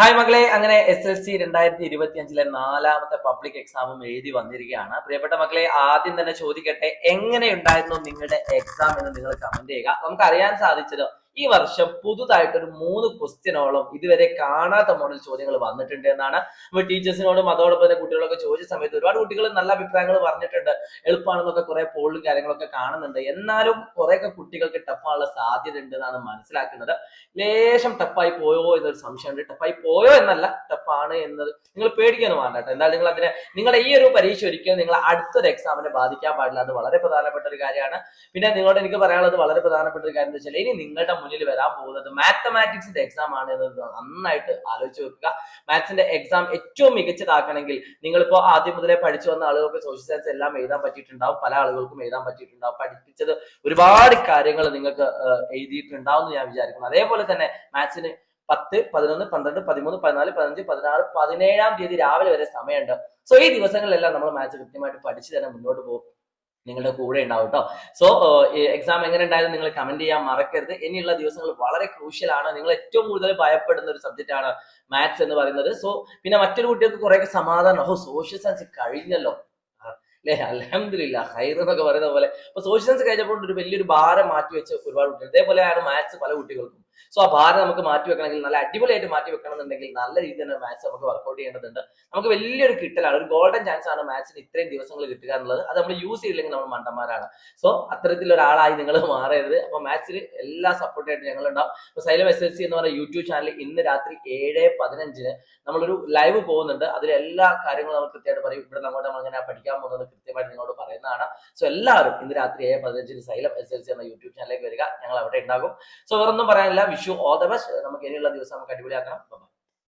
Hi മകളെ അങ്ങനെ S L C രണ്ടായിരത്തി ഇരുപത്തി അഞ്ചിലെ നാലാമത്തെ പബ്ലിക് എക്സാമും എഴുതി വന്നിരിക്കുകയാണ്. പ്രിയപ്പെട്ട മക്കളെ ആദ്യം തന്നെ ചോദിക്കട്ടെ എങ്ങനെയുണ്ടായിരുന്നു നിങ്ങളുടെ എക്സാം എന്ന് നിങ്ങൾ കമന്റ് ചെയ്യുക. നമുക്ക് അറിയാൻ സാധിച്ചത് ഈ വർഷം പുതുതായിട്ട് ഒരു മൂന്ന് ക്വസ്റ്റ്യനോളം ഇതുവരെ കാണാത്ത മോഡൽ ചോദ്യങ്ങൾ വന്നിട്ടുണ്ട് എന്നാണ്. നമ്മൾ ടീച്ചേഴ്സിനോടും അതോടൊപ്പം തന്നെ കുട്ടികളൊക്കെ ചോദിച്ച സമയത്ത് ഒരുപാട് കുട്ടികൾ നല്ല അഭിപ്രായങ്ങൾ പറഞ്ഞിട്ടുണ്ട്. എളുപ്പമാണെന്നൊക്കെ കുറെ പോളിലും കാര്യങ്ങളൊക്കെ കാണുന്നുണ്ട്. എന്നാലും കുറെയൊക്കെ കുട്ടികൾക്ക് ടഫാനുള്ള സാധ്യത ഉണ്ട് എന്നാണ് മനസ്സിലാക്കുന്നത്. ലേശം ടഫായി പോയോ എന്നൊരു സംശയമുണ്ട്. ടഫായി പോയോ എന്നല്ല ടഫാണ് എന്നത് നിങ്ങൾ പേടിക്കൊന്നും വേണ്ട കേട്ടോ. എന്തായാലും നിങ്ങൾ അതിനെ നിങ്ങളുടെ ഈ ഒരു പരീക്ഷ ഒരിക്കലും നിങ്ങൾ അടുത്തൊരു എക്സാമിനെ ബാധിക്കാൻ പാടില്ല. അത് വളരെ പ്രധാനപ്പെട്ട ഒരു കാര്യമാണ്. പിന്നെ നിങ്ങളോട് എനിക്ക് പറയാനുള്ളത് വളരെ പ്രധാനപ്പെട്ട ഒരു കാര്യം എന്ന് വെച്ചാൽ ഇനി നിങ്ങളുടെ മുന്നിൽ വരാൻ പോകുന്നത് മാത്തമാറ്റിക്സിന്റെ എക്സാം ആണ് എന്നത് നന്നായിട്ട് ആലോചിച്ച് വെക്കുക. മാത്സിന്റെ എക്സാം ഏറ്റവും മികച്ചതാക്കണമെങ്കിൽ നിങ്ങളിപ്പോ ആദ്യം മുതലേ പഠിച്ചു വന്ന ആളുകൾക്ക് സോഷ്യൽ സയൻസ് എല്ലാം എഴുതാൻ പറ്റിയിട്ടുണ്ടാവും. പല ആളുകൾക്കും എഴുതാൻ പറ്റിയിട്ടുണ്ടാവും. പഠിപ്പിച്ചത് ഒരുപാട് കാര്യങ്ങൾ നിങ്ങൾക്ക് എഴുതിയിട്ടുണ്ടാവും എന്ന് ഞാൻ വിചാരിക്കുന്നു. അതേപോലെ തന്നെ മാത്സിന് പത്ത് പതിനൊന്ന് പന്ത്രണ്ട് പതിമൂന്ന് പതിനാല് പതിനഞ്ച് പതിനാറ് പതിനേഴാം തീയതി രാവിലെ വരെ സമയമുണ്ട്. സോ ഈ ദിവസങ്ങളിലെല്ലാം നമ്മൾ മാത്സ് കൃത്യമായിട്ട് പഠിച്ചു തന്നെ മുന്നോട്ട് പോകും. നിങ്ങളുടെ കൂടെ ഉണ്ടാവും കേട്ടോ സോ എക്സാം എങ്ങനെ ഉണ്ടായാലും നിങ്ങൾ കമന്റ് ചെയ്യാൻ മറക്കരുത്. ഇനിയുള്ള ദിവസങ്ങൾ വളരെ ക്രൂഷ്യൽ ആണ്. നിങ്ങൾ ഏറ്റവും കൂടുതൽ ഭയപ്പെടുന്ന ഒരു സബ്ജക്റ്റ് ആണ് മാത്സ് എന്ന് പറയുന്നത്. സോ പിന്നെ മറ്റൊരു കുട്ടികൾക്ക് കുറെയൊക്കെ സമാധാനം. ഓ സോഷ്യൽ സയൻസ് കഴിഞ്ഞല്ലോ. അല്ലേ? അലഹമില്ല ഹൈർ എന്നൊക്കെ പറയുന്ന പോലെ. അപ്പൊ സോഷ്യൽ സയൻസ് കഴിഞ്ഞപ്പോൾ ഒരു വലിയൊരു ഭാരം മാറ്റി വെച്ച് ഒരുപാട് കുട്ടികൾ. ഇതേപോലെയാണ് മാത്സ് പല കുട്ടികൾക്കും. സോ ആ ഭാരം നമുക്ക് മാറ്റി വെക്കണമെങ്കിൽ നല്ല അടിപൊളിയായിട്ട് മാറ്റി വെക്കണം എന്നുണ്ടെങ്കിൽ നല്ല രീതിയിൽ തന്നെ മാത്സ് നമുക്ക് വർക്കൗട്ട് ചെയ്യേണ്ടതുണ്ട്. നമുക്ക് വലിയൊരു കിട്ടലാണ്. ഒരു ഗോൾഡൻ ചാൻസ് ആണ് മാത്സിന് ഇത്രയും ദിവസങ്ങൾ കിട്ടുക എന്നുള്ളത്. അത് നമ്മൾ യൂസ് ചെയ്തില്ലെങ്കിൽ നമ്മൾ മണ്ടന്മാരാണ്. സോ അത്തരത്തിലൊരാളായി നിങ്ങൾ മാറരുത്. അപ്പൊ മാത്സിൽ എല്ലാ സപ്പോർട്ടായിട്ട് ഞങ്ങൾ ഉണ്ടാവും അപ്പൊ സൈലം എസ് എൽ സി എന്ന് പറയുന്ന യൂട്യൂബ് ചാനൽ ഇന്ന് രാത്രി ഏഴ് പതിനഞ്ചിന് നമ്മളൊരു ലൈവ് പോകുന്നുണ്ട്. അതിൽ എല്ലാ കാര്യങ്ങളും നമ്മൾ കൃത്യമായിട്ട് പറയും. ഇവിടെ അങ്ങോട്ട് നമ്മൾ അങ്ങനെ പഠിക്കാൻ പോകുന്നത്? കൃത്യമായിട്ട് നിങ്ങളോട് പറയുന്നതാണ്. സോ എല്ലാവരും ഇന്ന് രാത്രി ഏഴ് പതിനഞ്ചിന് സൈലം എസ് എൽ സി എന്ന യൂട്യൂബ് ചാനലിലേക്ക് വരിക. ഞങ്ങൾ അവിടെ ഉണ്ടാകും. സോ വേറൊന്നും പറയാനില്ല. വിഷു ഓൾ ദ ബെസ്റ്റ് നമുക്ക് ഇനിയുള്ള ദിവസം നമുക്ക് അടിപൊളിയാക്കണം.